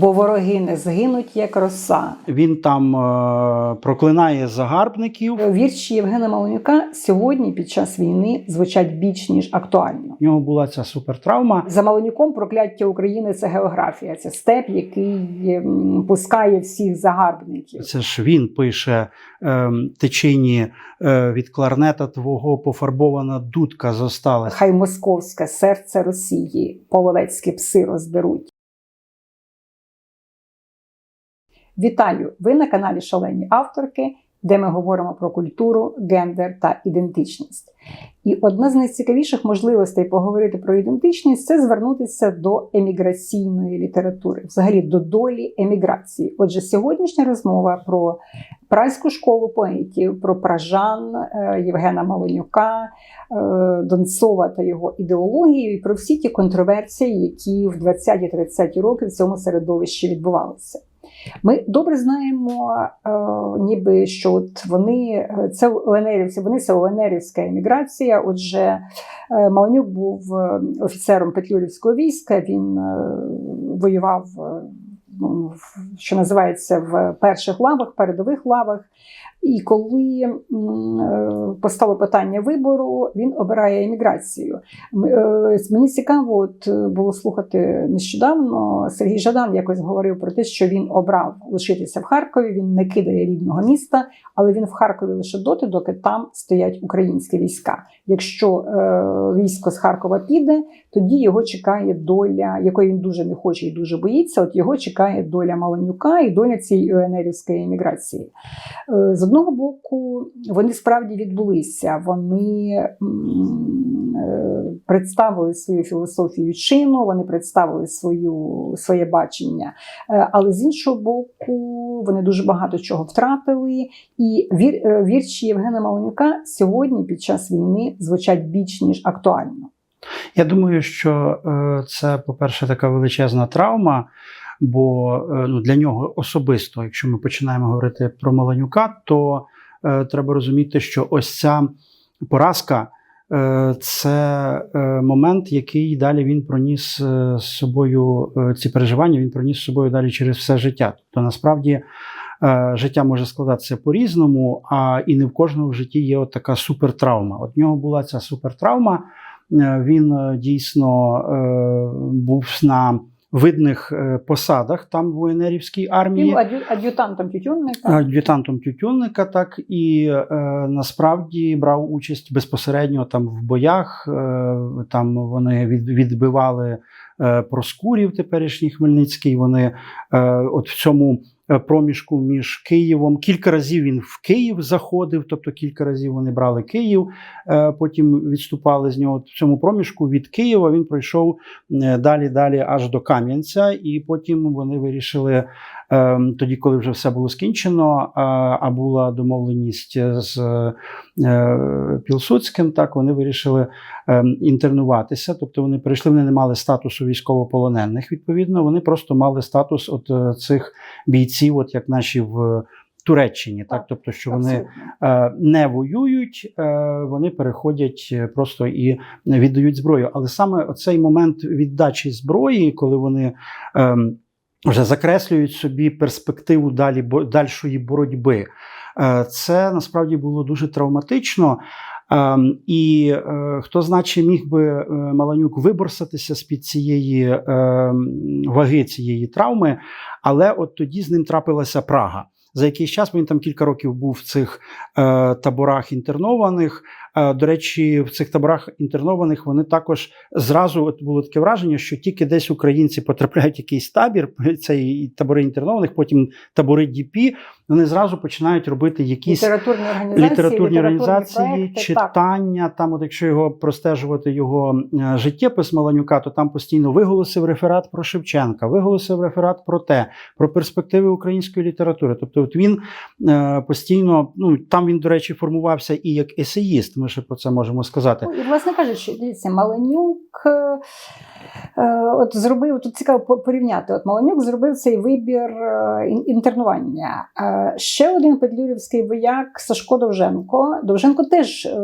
бо вороги не згинуть, як роса. Він там е, проклинає загарбників. Вірші Євгена Малонюка сьогодні під час війни звучать більш ніж актуально. У нього була ця супертравма. За Малонюком прокляття України це географія, це степ, який м, пускає всіх загарбників. Це ж він пише е, течині е, від кларнета твого пофарбована дудка зосталась. Хай московське серце Росії половецькі пси роздеруть. Вітаю! Ви на каналі Шалені авторки, де ми говоримо про культуру, гендер та ідентичність. І одна з найцікавіших можливостей поговорити про ідентичність це звернутися до еміграційної літератури, взагалі до долі еміграції. Отже, сьогоднішня розмова про празьку школу поетів, про пражан е, Євгена Малонюка, е, Донцова та його ідеологію, і про всі ті контроверсії, які в 20-30 роки в цьому середовищі відбувалися. Ми добре знаємо, е, ніби що от вони е, це ленерівці, вони це ленерівська еміграція. Отже, е, Маланюк був е, офіцером Петлюрівського війська. Він е, воював, е, ну, що називається, в перших лавах, передових лавах. І коли е, постало питання вибору, він обирає еміграцію. Е, Мені цікаво, от е, було слухати нещодавно. Сергій Жадан якось говорив про те, що він обрав лишитися в Харкові. Він не кидає рідного міста, але він в Харкові лише доти, доки там стоять українські війська. Якщо військо з Харкова піде, тоді його чекає доля, якої він дуже не хоче і дуже боїться. От його чекає доля Малонюка і доля цієї ОНРівської еміграції. З одного боку, вони справді відбулися. Вони е, представили свою філософію чину, вони представили свою, своє бачення. Е, Але з іншого боку, вони дуже багато чого втратили. І вір, е, вірші Євгена Малонюка сьогодні під час війни звучать більш ніж актуально. Я думаю, що це, по-перше, така величезна травма, бо е, ну, для нього особисто, якщо ми починаємо говорити про Маланюка, то е, треба розуміти, що ось ця поразка. е, Це е, момент, який далі він проніс е, з собою ці переживання. Він проніс з собою далі через все життя. Тобто, насправді, життя може складатися по-різному, а і не в кожного в житті є от така супертравма. От в нього була ця супертравма. Він дійсно е, був на видних е, посадах там в УНРівській армії. був ад'ютантом Тютюнника. Ад'ютантом Тютюнника, так і е, насправді брав участь безпосередньо там в боях. Е, там вони від, відбивали е, проскурів теперішній Хмельницький. Вони е, от в цьому проміжку між Києвом кілька разів він в Київ заходив, тобто кілька разів вони брали Київ, е, потім відступали з нього. В цьому проміжку від Києва він пройшов е, далі, далі аж до Кам'янця, і потім вони вирішили. Ем, Тоді, коли вже все було скінчено, а, а була домовленість з е, Пілсудським, так вони вирішили ем, інтернуватися. Тобто вони прийшли, вони не мали статусу військовополонених. Відповідно, вони просто мали статус от е, цих бійців, от як наші в Туреччині, так, тобто, що вони е, не воюють, е, вони переходять е, просто і віддають зброю. Але саме цей момент віддачі зброї, коли вони ем, вже закреслюють собі перспективу далі дальшої боротьби, е, це насправді було дуже травматично. Ем, І е, хто значе міг би е, Маланюк виборсатися з-під цієї е, ваги цієї травми, але от тоді з ним трапилася Прага. За якийсь час він там кілька років був в цих таборах інтернованих. Е, до речі, в цих таборах інтернованих вони також зразу от було таке враження, що тільки десь українці потрапляють в якийсь табір, цей табори інтернованих, потім табори ДІПІ, вони зразу починають робити якісь літературні організації, літературні організації, проекти, так. читання. Там, от якщо його простежувати його е, життєпис Маланюка, то там постійно виголосив реферат про Шевченка, виголосив реферат про те, про перспективи української літератури. Тобто, от він е, постійно, ну там він, до речі, формувався і як есеїст. Ми ще про це можемо сказати. Ну, і, власне кажучи, дивіться, Маленюк е, е, от зробив тут цікаво порівняти. От Маленюк зробив цей вибір е, інтернування. Е, Е, Ще один петлюрівський вояк Сашко Довженко. Довженко теж е,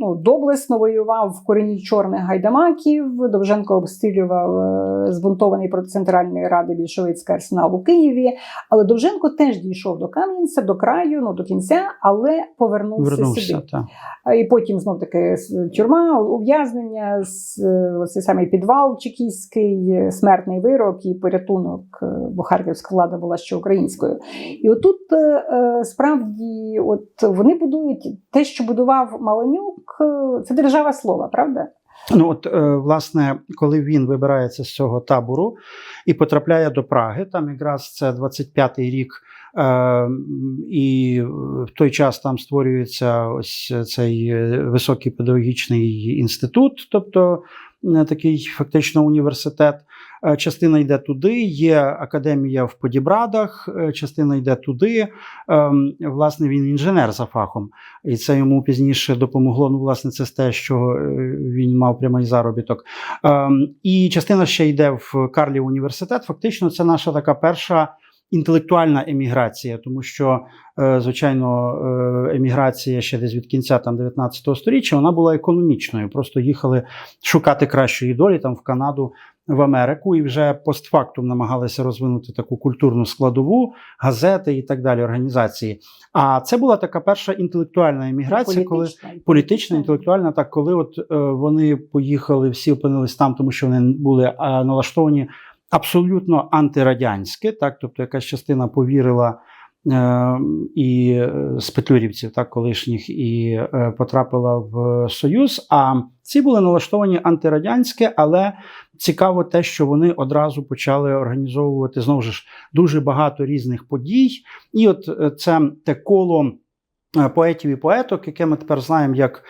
ну, доблесно воював в корені чорних гайдамаків. Довженко обстрілював е, збунтований проти Центральної ради більшовицький арсенал у Києві. Але Довженко теж дійшов до Кам'янця, до краю, ну до кінця, але повернувся, Вернувся. сюди. Та. І потім знов таки тюрма, ув'язнення, е, цей самий підвал чекістський, е, смертний вирок і порятунок, е, бо харківська влада була ще українською. І отут е, справді, от вони будують те, що будував Маланюк, е, це держава слова, правда? Ну от власне, коли він вибирається з цього табору і потрапляє до Праги, там якраз це 25-й рік, і в той час там створюється ось цей високий педагогічний інститут, тобто такий фактично університет. Е, Частина йде туди, є академія в Подібрадах, е, частина йде туди. Ем, Власне, він інженер за фахом. І це йому пізніше допомогло. Ну, власне, це те, що е, він мав прямий заробіток. Ем, І частина ще йде в Карлів університет. Фактично, це наша така перша інтелектуальна еміграція, тому що, е, звичайно, е, еміграція ще десь від кінця там 19 століття вона була економічною. Просто їхали шукати кращої долі там в Канаду. В Америку і вже постфактум намагалися розвинути таку культурну складову, газети і так далі, організації. А це була така перша інтелектуальна еміграція, коли Політична. політична, інтелектуальна, так коли от е, вони поїхали, всі опинились там, тому що вони були е, налаштовані абсолютно антирадянське, так, тобто якась частина повірила. е, І е, з петлюрівців, так, колишніх, і е, потрапила в Союз. А ці були налаштовані антирадянське, але цікаво те, що вони одразу почали організовувати знову ж дуже багато різних подій. І от е, це те коло е, поетів і поеток, яке ми тепер знаємо як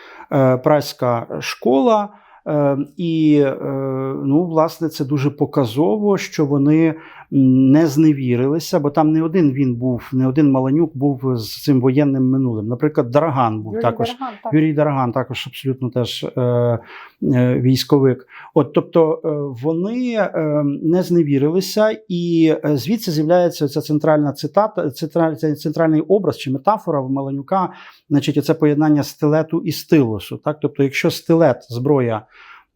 праська школа. Е, І е, ну, власне, це дуже показово, що вони не зневірилися, бо там не один він був, не один Маланюк був з цим воєнним минулим. Наприклад, Дараган був Юрій також. Дереган, так. Юрій Дараган також абсолютно теж е, е, військовик. От тобто е, вони е, не зневірилися, і е, звідси з'являється ця центральна цитата, централь, центральний образ чи метафора в Маланюка, значить, це поєднання стилету і стилусу. Так? Тобто, якщо стилет, зброя.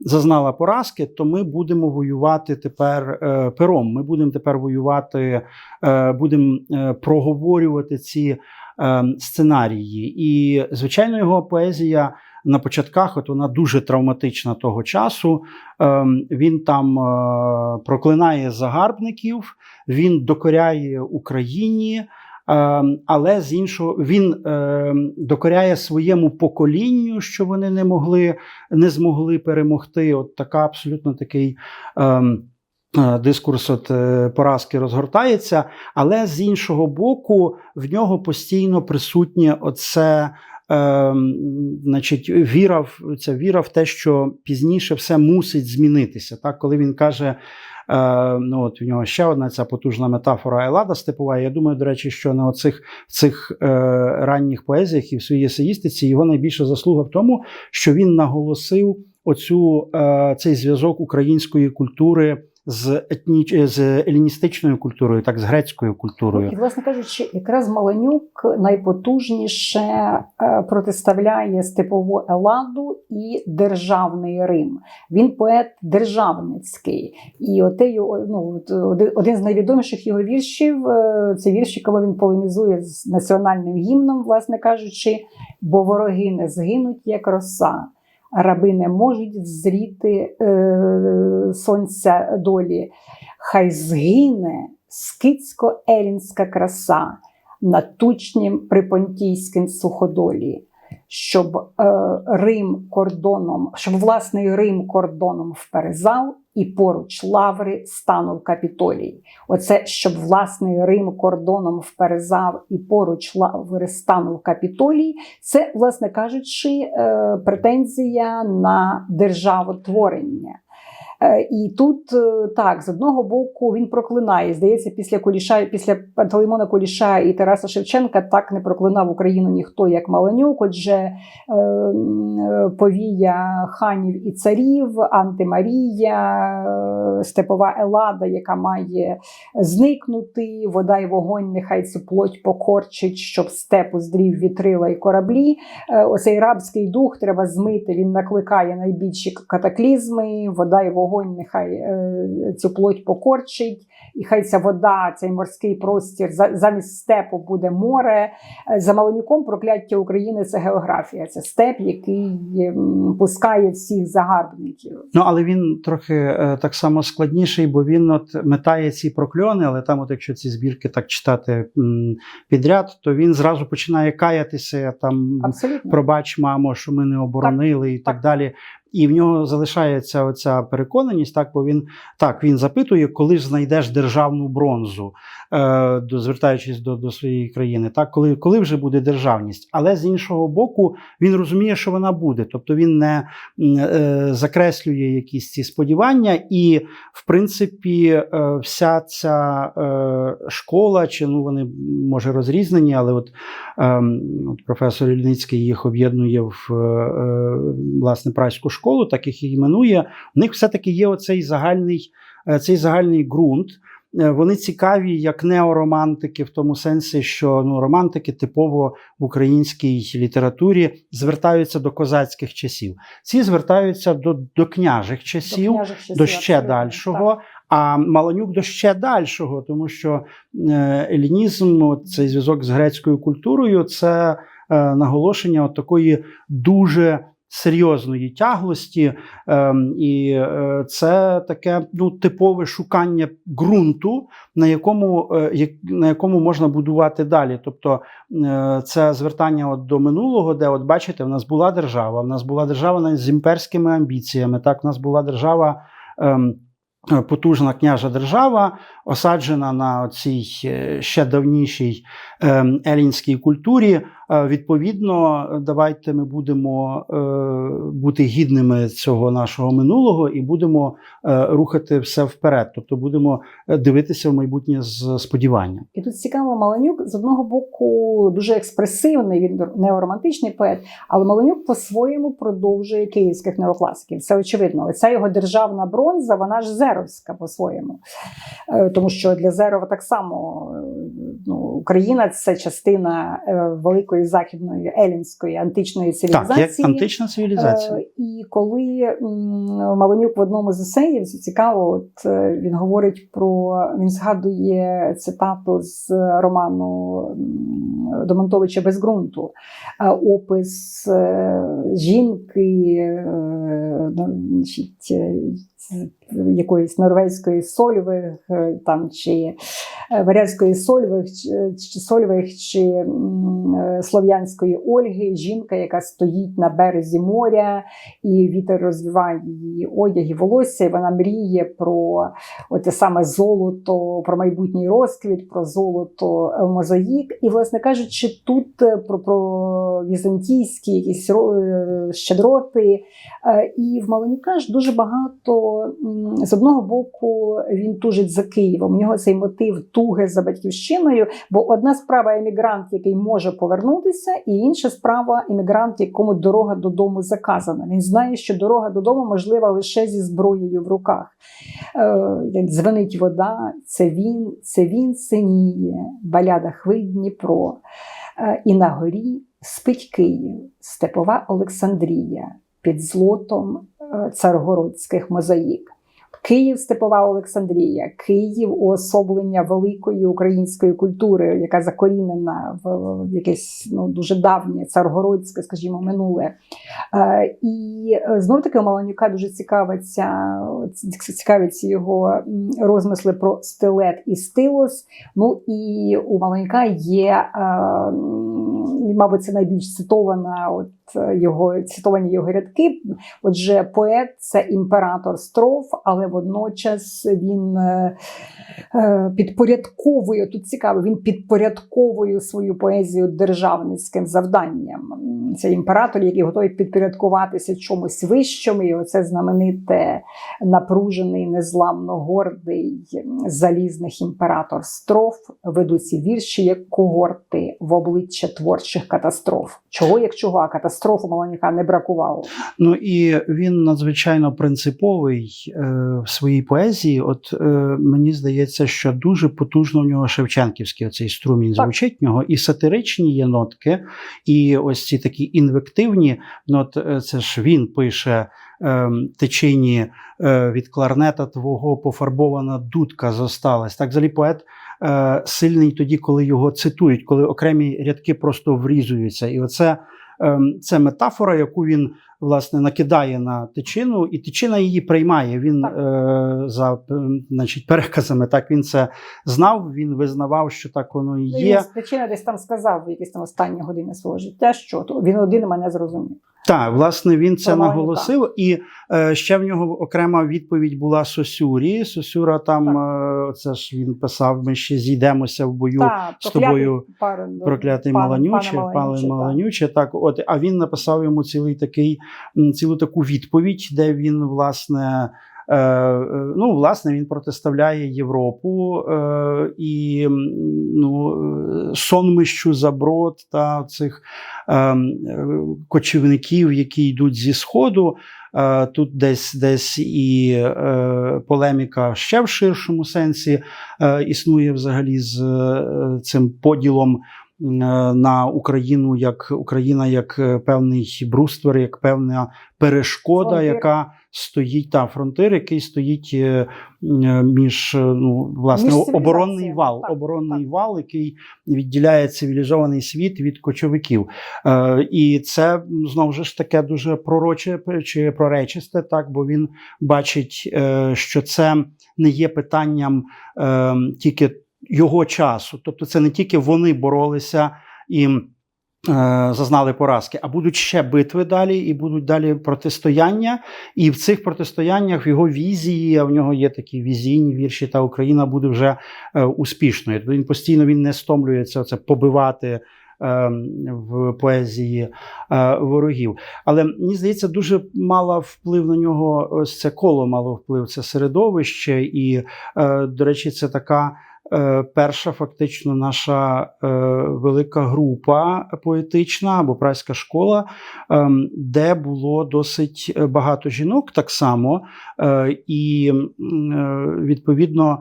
Зазнала поразки, то ми будемо воювати тепер е, пером. Ми будемо тепер воювати, е, будемо е, проговорювати ці е, сценарії. І, звичайно, його поезія на початках, от вона дуже травматична того часу. Е, він там е, проклинає загарбників, він докоряє Україні. Е, Але з іншого він е, докоряє своєму поколінню, що вони не могли, не змогли перемогти. От така абсолютно такий е, е, дискурс от, е, поразки розгортається. Але з іншого боку, в нього постійно присутнє оце. Е, значить, віра в ця віра в те, що пізніше все мусить змінитися. Так, коли він каже, е, ну от в нього ще одна ця потужна метафора Елада Степова. Я думаю, до речі, що на оцих цих е, ранніх поезіях і в своїй есеїстиці його найбільша заслуга в тому, що він наголосив оцю е, цей зв'язок української культури з етніч... з еліністичною культурою, так з грецькою культурою. І, власне кажучи, якраз Маланюк найпотужніше е, протиставляє степову Еладу і державний Рим. Він поет державницький. І оте ну, один- з найвідоміших його віршів е, це вірш, якого він полемізує з національним гімном, власне кажучи, бо вороги не згинуть, як роса. Раби не можуть взріти е, сонця долі. Хай згине скицько-елінська краса на тучнім припонтійським суходолі, щоб е, Рим кордоном, щоб власний Рим кордоном вперезав, і поруч лаври станув капітолій. Оце щоб власний Рим кордоном вперезав і поруч лаври станув капітолій. Це, власне кажучи, е, претензія на державотворення. Е, І тут е, так, з одного боку, він проклинає. Здається, після Куліша, після Пантелеймона Куліша і Тараса Шевченка так не проклинав Україну ніхто, як Маленюк. Отже, е, повія ханів і царів, Антимарія, Степова Елада, яка має зникнути, вода і вогонь, нехай цю плоть покорчить, щоб степу здрів вітрила і кораблі. Оцей рабський дух треба змити. Він накликає найбільші катаклізми. Вода і вогонь, нехай е, цю плоть покорчить, і хай ця вода, цей морський простір за- замість степу буде море. Е, За Маленюком прокляття України це географія. Це степ, який пускає всіх загарбників. Ну, але він трохи е, так само складніший, бо він от метає ці прокльони, але там, от якщо ці збірки так читати підряд, то він зразу починає каятися там. Абсолютно. Пробач, мамо, що ми не оборонили, і так, так. далі. І в нього залишається оця переконаність, так бо він так він запитує, коли ж знайдеш державну бронзу, звертаючись до, до своєї країни, так коли, коли вже буде державність. Але з іншого боку, він розуміє, що вона буде. Тобто він не е, закреслює якісь ці сподівання, і в принципі, е, вся ця е, школа, чи ну вони може розрізнені, але от, е, от професор Ільницький їх об'єднує в е, е, власне працьку школу, так їх і іменує. У них все-таки є оцей загальний, е, цей загальний ґрунт. Е, Вони цікаві як неоромантики, в тому сенсі, що ну, романтики типово в українській літературі звертаються до козацьких часів. Ці звертаються до, до княжих часів, княжих часів, до ще дальшого. А Маланюк до ще дальшого, тому що е, елінізм, цей зв'язок з грецькою культурою, це е, наголошення от такої дуже серйозної тяглості, ем, і е, це таке ну, типове шукання ґрунту, на якому, е, на якому можна будувати далі. Тобто е, це звертання от до минулого, де, от бачите, в нас була держава, в нас була держава з імперськими амбіціями. Так, в нас була держава. Ем, Потужна княжа держава, осаджена на цій ще давнішій ем, елінській культурі. Е, Відповідно, давайте ми будемо е, бути гідними цього нашого минулого і будемо е, рухати все вперед. Тобто будемо дивитися в майбутнє з сподіванням. І тут цікаво, Маланюк з одного боку дуже експресивний, він неоромантичний поет, але Маланюк по-своєму продовжує київських неокласиків. Це очевидно. Ця його державна бронза, вона ж зеровська по-своєму. Тому що для Зерова так само ну, Україна це частина е, великої західної елінської античної Так, цивілізації. як антична цивілізація. Е, І коли м, Маланюк в одному з есеїв це цікаво, от е, він говорить про він згадує цитату з роману Домонтовича без ґрунту, е, опис жінки, значить, якоїсь норвезької сольвих там чи варязької сольвих, чи, сольвих, чи слов'янської Ольги, жінка, яка стоїть на березі моря, і вітер розвиває її одяг і волосся, і вона мріє про те саме золото, про майбутній розквіт, про золото е, мозаїк. І, власне кажучи, тут е, про, про візантійські якісь е, щедроти. І в Маланюка ж дуже багато з одного боку він тужить за Києвом. У нього цей мотив туги за батьківщиною. Бо одна справа емігрант, який може повернутися, і інша справа емігрант, якому дорога додому заказана. Він знає, що дорога додому можлива лише зі зброєю в руках. Е, як вода, це він, це він синіє, баляда хвиль Дніпро. Е, І на горі спить Київ, степова Олександрія під злотом е, царгородських мозаїк. Київ, степова Олександрія, Київ уособлення великої української культури, яка закорінена в, якесь ну, дуже давнє царгородське, скажімо, минуле. Е, і знов таки у Маланюка дуже цікавиться, цікавиться його розмисли про стилет і стилус. Ну і у Маланюка є, е, мабуть, це найбільш цитована от його цитовані його рядки. Отже, поет це імператор строф, але водночас він е, е, підпорядковує тут цікаво, він підпорядковує свою поезію державницьким завданням. це імператори, які готові підпорядкуватися чомусь вищому. І оце знамените напружений, незламно гордий залізних імператор Строф ведуть ці вірші як когорти в обличчя творчих катастроф. Чого як чого, а катастроф у Маланіка не бракувало. Ну і він надзвичайно принциповий е, в своїй поезії. От е, мені здається, що дуже потужно в нього Шевченківський оцей струмінь Так. звучить в нього, і сатиричні є нотки, і ось ці такі інвективні. Ну, от е, це ж він пише. е, Течині е, від кларнета твого пофарбована дудка зосталась. Так, взагалі поет е, сильний тоді, коли його цитують, коли окремі рядки просто врізуються. І оце ем, це метафора, яку він власне накидає на тичину, і тичина її приймає. Він е, за значить, переказами так він це знав. Він визнавав, що так воно і Ну, є. Він причина десь там сказав в якісь там останні години свого життя, що то він один мене зрозумів. Так, власне, він це Нормально, наголосив, і е, ще в нього окрема відповідь була Сосюрі. Сосюра там, е, це ж він писав: ми ще зійдемося в бою. Та, з тобою пар- Проклятий пан- Маланюче, пане пане Маланюче, Маланюче, так. От, а він написав йому цілий такий, цілу таку відповідь, де він, власне, е, ну, власне, він протиставляє Європу е, і ну, сонмищу заброд та цих е, кочівників, які йдуть зі Сходу. Тут десь десь і полеміка ще в ширшому сенсі існує взагалі з цим поділом на Україну як Україна як е, певний бруствер, як певна перешкода, Фронтир. яка стоїть та фронтир, який стоїть е, між е, ну, власне Між оборонний вал, Так, оборонний вал, який відділяє цивілізований світ від кочовиків. Е, і це знову ж таке дуже пророче чи проречисте, так бо він бачить, е, що це не є питанням е, тільки його часу, тобто це не тільки вони боролися і. е, Зазнали поразки, а будуть ще битви далі, і будуть далі протистояння. І в цих протистояннях в його візії, а в нього є такі візійні вірші, та Україна буде вже е, успішною. Він постійно він не стомлюється це побивати е, в поезії е, ворогів. Але мені здається, дуже мало вплив на нього. Ось це коло мало вплив, це середовище, і, е, до речі, це така. Е, Перша фактично наша е, велика група поетична або прайська школа, ем, де було досить е, багато жінок так само, і відповідно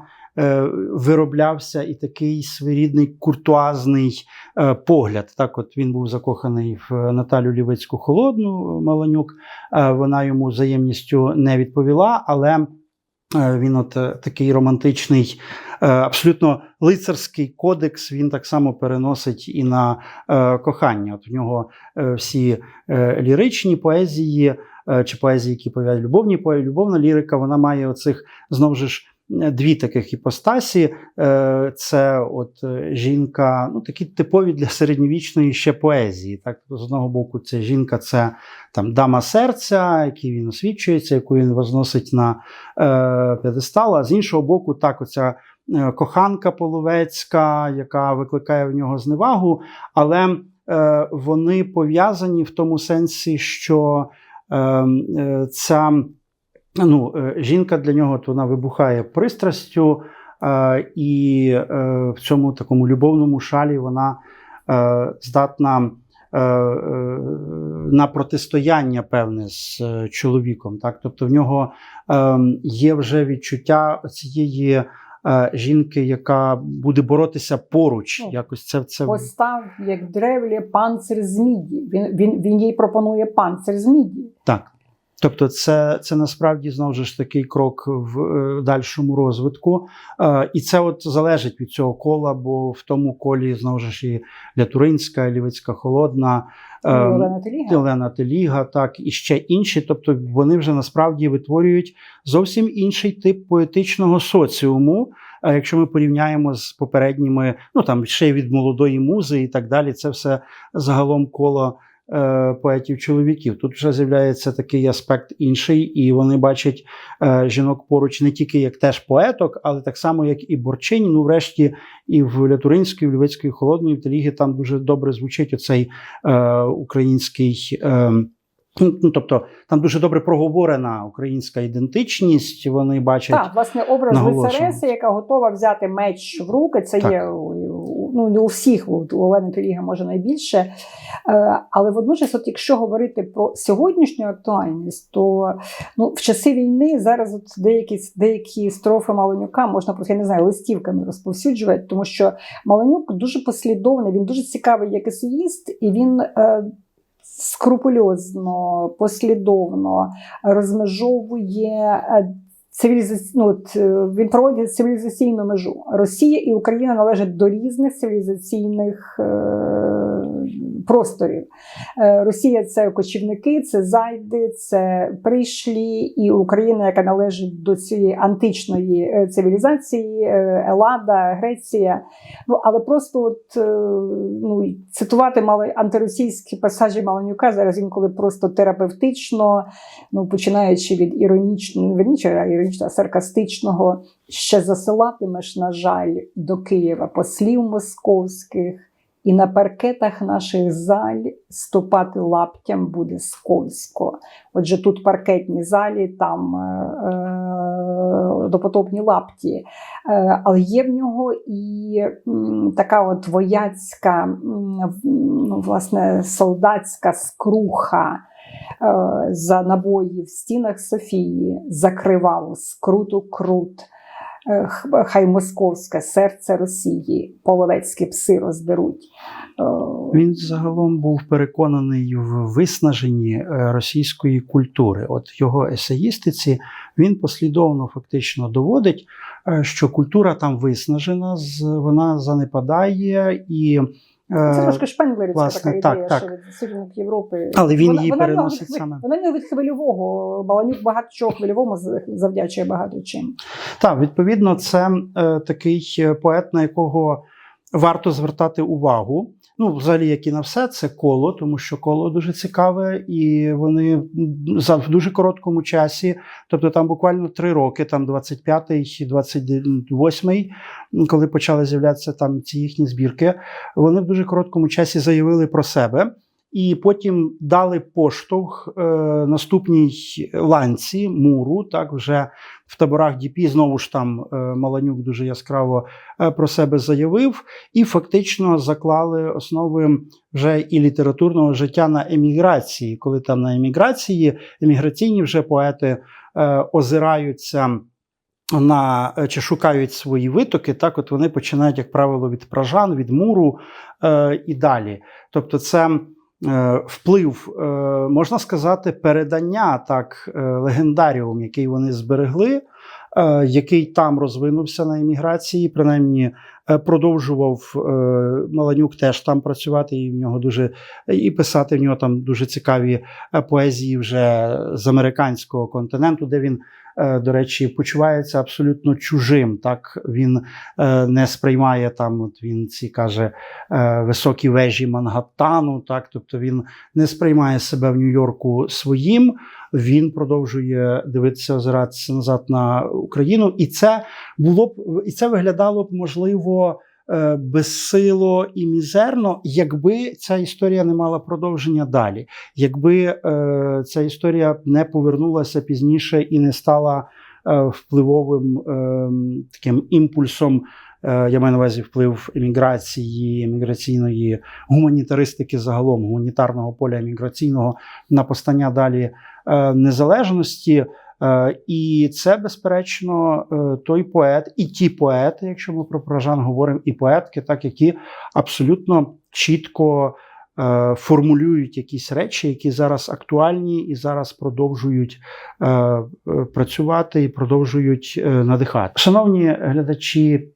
вироблявся і такий своєрідний куртуазний погляд. Так, от він був закоханий в Наталю Лівицьку холодну Маланюк. Вона йому взаємністю не відповіла, але він, от е, такий романтичний, е, абсолютно лицарський кодекс, він так само переносить і на е, кохання. От в нього е, всі е, ліричні поезії е, чи поезії, які пов'язані любовні поезії, любовна лірика, вона має оцих знову ж. Дві таких іпостасі. Е, Це от е, жінка, ну такі типові для середньовічної ще поезії. Так, з одного боку, це жінка, це там дама серця, який він освічується, яку він возносить на е, п'єдестал, а з іншого боку, так, оця е, коханка половецька, яка викликає в нього зневагу, але е, вони пов'язані в тому сенсі, що е, е, ця ну, е, жінка для нього от вона вибухає пристрастю, е, і е, в цьому такому любовному шалі вона е, здатна. е, е, На протистояння певне з чоловіком, так тобто в нього е, є вже відчуття цієї жінки, яка буде боротися поруч. Ну, Якось це це Постав як древлє панцир з міді. Він, він, він їй пропонує панцир з міді. Так. Тобто, це, це насправді знову ж такий крок в е, дальшому розвитку. Е, і це от залежить від цього кола, бо в тому колі знову ж і Лятуринська, Лівицька Холодна, е, Олена Теліга. Олена Теліга, так і ще інші. Тобто вони вже насправді витворюють зовсім інший тип поетичного соціуму. А якщо ми порівняємо з попередніми, ну там ще й від молодої музи і так далі, це все загалом коло е, поетів-чоловіків. Тут вже з'являється такий аспект інший, і вони бачать е, жінок поруч не тільки як теж поеток, але так само, як і борчині. Ну, врешті, і в Лятуринській, в Львівській холодної в Телігі там дуже добре звучить оцей е, український. Е, Ну, тобто там дуже добре проговорена українська ідентичність. Вони бачать Так, власне, образ лицареси, яка готова взяти меч в руки. Це Так. є ну, не у всіх, у Олени Теліга може найбільше. Е, Але водночас, от якщо говорити про сьогоднішню актуальність, то ну, в часи війни зараз от деякі, деякі строфи Малонюка можна просто, я не знаю, листівками розповсюджувати, тому що Малонюк дуже послідовний, він дуже цікавий як есеїст, і він. е, Скрупульозно, послідовно розмежовує цивілізаційну, ну, е, він проводить цивілізаційну межу. Росія і Україна належать до різних цивілізаційних е, просторів. Е, Росія це кочівники, це зайди, це прийшлі, і Україна, яка належить до цієї античної е, цивілізації, е, Елада, Греція. Ну але просто от ну цитувати мало антиросійські пасажі Маланюка зараз інколи просто терапевтично, ну починаючи від іронічного, верніше, а іронічного, саркастичного, ще засилатимеш, на жаль, до Києва послів московських. І на паркетах наших заль ступати лаптям буде скользко. Отже, тут паркетні залі, там е, е, допотопні лапті. Е, але є в нього і м, така от вояцька, м, ну, власне, солдатська скруха. е, За набої в стінах Софії закривав скруту крут. Е, Хай московське серце Росії, половецькі пси роздеруть. Е, Він загалом був переконаний в виснаженні е, російської культури. От його есеїстиці він послідовно фактично доводить, що культура там виснажена, вона занепадає і. Е, Це трошки шпенглерівська така ідея, так. що від засуджених Європи. Але він її вона переносить від саме. Вона не від хвильового. Баланюк багато чого хвильовому завдячує багато чим. Так, відповідно, це е, такий е, поет, на якого варто звертати увагу. Ну, взагалі, як і на все, це коло, тому що коло дуже цікаве, і вони в дуже короткому часі, тобто там буквально три роки, там 25-й, 28-й, м, коли почали з'являтися там ці їхні збірки, вони в дуже короткому часі заявили про себе. І потім дали поштовх е, наступній ланці муру, так вже в таборах ДІПІ знову ж там е, Маланюк дуже яскраво е, про себе заявив, і фактично заклали основи вже і літературного життя на еміграції, коли там на еміграції еміграційні вже поети е, озираються. На чи шукають свої витоки, так от вони починають, як правило, від пражан, від муру е, і далі. Тобто, це вплив, е, можна сказати, передання так е, легендаріум, який вони зберегли, е, який там розвинувся на еміграції, принаймні е, продовжував е, Маланюк теж там працювати, і в нього дуже і писати в нього там дуже цікаві е, поезії вже з американського континенту, де він. Е, До речі, почувається абсолютно чужим. Так він е, не сприймає там. От він ці каже е, високі вежі Мангаттану. Так, тобто він не сприймає себе в Нью-Йорку своїм. Він продовжує дивитися, озиратися назад на Україну, і це було б і це виглядало б можливо. Е, Безсило і мізерно, якби ця історія не мала продовження далі, якби е, ця історія не повернулася пізніше і не стала е, впливовим таким імпульсом, я маю на увазі вплив еміграції, еміграційної гуманітаристики, загалом гуманітарного поля еміграційного на постання далі незалежності. Е, І це, безперечно, е, той поет, і ті поети, якщо ми про Пражан говоримо, і поетки, так які абсолютно чітко е, формулюють якісь речі, які зараз актуальні і зараз продовжують працювати і продовжують надихати. Шановні глядачі,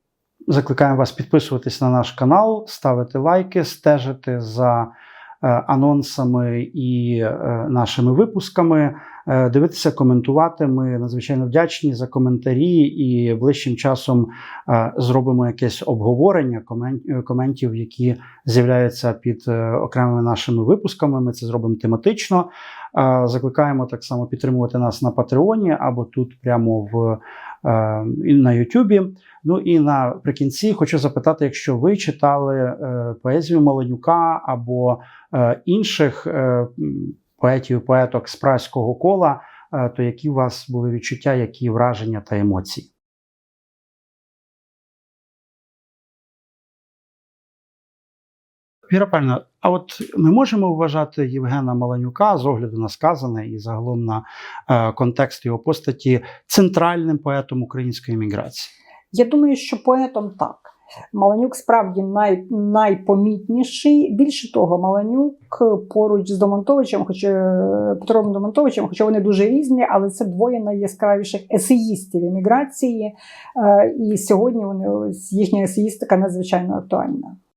закликаємо вас підписуватись на наш канал, ставити лайки, стежити за анонсами і нашими випусками. Е, дивитися, коментувати. Ми надзвичайно вдячні за коментарі і ближчим часом е, зробимо якесь обговорення коментів, які з'являються під е, окремими нашими випусками. Ми це зробимо тематично. Закликаємо так само підтримувати нас на Патреоні або тут прямо в на Ютубі. Ну і наприкінці хочу запитати, якщо ви читали поезію Маленюка або інших поетів, поеток з праського кола, е, то які у вас були відчуття, які враження та емоції? Віра Павлівна, а от ми можемо вважати Євгена Маланюка з огляду на сказане і загалом на е, контекст його постаті центральним поетом української міграції? Я думаю, що поетом так. Маланюк справді най, найпомітніший. Більше того, Маланюк поруч з Домонтовичем, хоч е, Петром Домонтовичем, хоча вони дуже різні, але це двоє найяскравіших есеїстів еміграції. Е, І сьогодні вони їхня есеїстика надзвичайно актуальна.